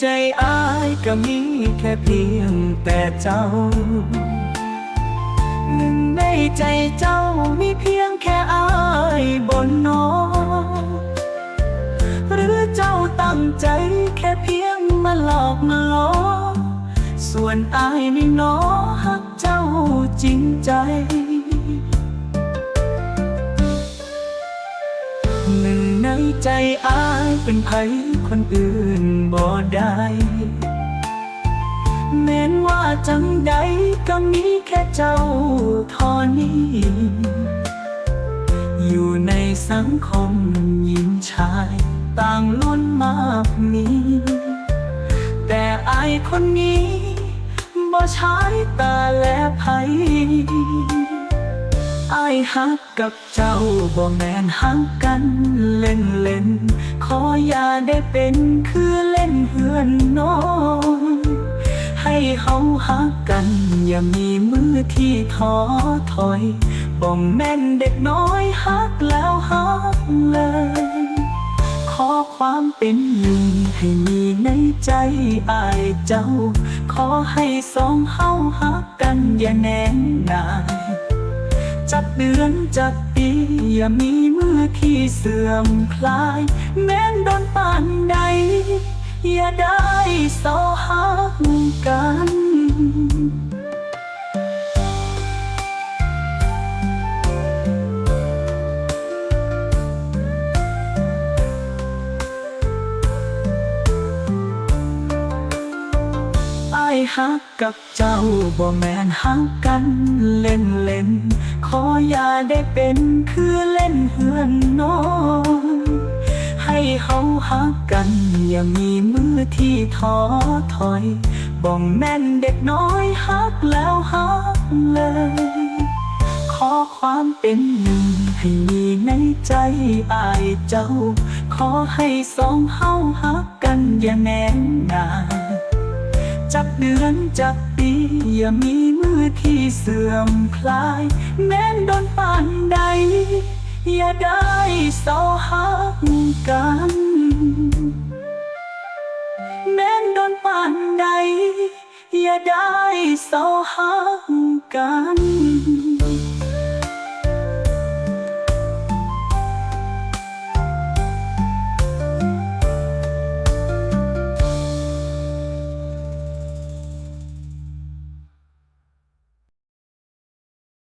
ใจอายก็มีแค่เพียงแต่เจ้า หนึ่งในใจเจ้ามีเพียงแค่อายบนนอหรือเจ้าตั้งใจแค่เพียงมาหลอกมาล้อส่วนอายนี่หนอหักเจ้าจริงใจหนึ่งในใจอายเป็นไผ คนอื่นบ่ได้แม้นว่าจังใดก็มีแค่เจ้าทอนี้ อยู่ในสังคมหญิงชายต่างล้วนมากมี แต่อายคนนี้บ่ใช้ตาและไผอายฮักกับเจ้าบ่แม่นฮักกันเล่นเล่น ออย่าได้เป็นคือเล่นเฮือนน้อยให้เฮาฮักกัน อย่ามีมือที่ท้อถอยบ่แม่นเด็กน้อยฮักแล้วฮักเลย ขอความเป็นหนึ่งให้มีในใจอายเจ้า ขอให้สองเฮาฮักกันอย่าแน่นนาย จับเดือนจับปี อย่ามีมือที่เสื่อมคลาย แม้นโดนปานใด อย่าได้สอหักกัน ฮักกับเจ้าบ่แม่นฮักกันเล่นเล่น ขออย่าได้เป็นคือเล่นเฮือนน้อยให้เฮาฮักกัน อย่ามีมือที่ท้อถอยบ่แม่นเด็กน้อยฮักแล้วฮักเลย ขอความเป็นหนึ่งให้มีในใจอายเจ้า ขอให้สองเฮาฮักกันอย่าแน่นหนา จับเดือนจับปี อย่ามีมือที่เสื่อมคลาย แม้นโดนปานใด อย่าได้สอหักกัน แม้นโดนปานใด อย่าได้สอหักกัน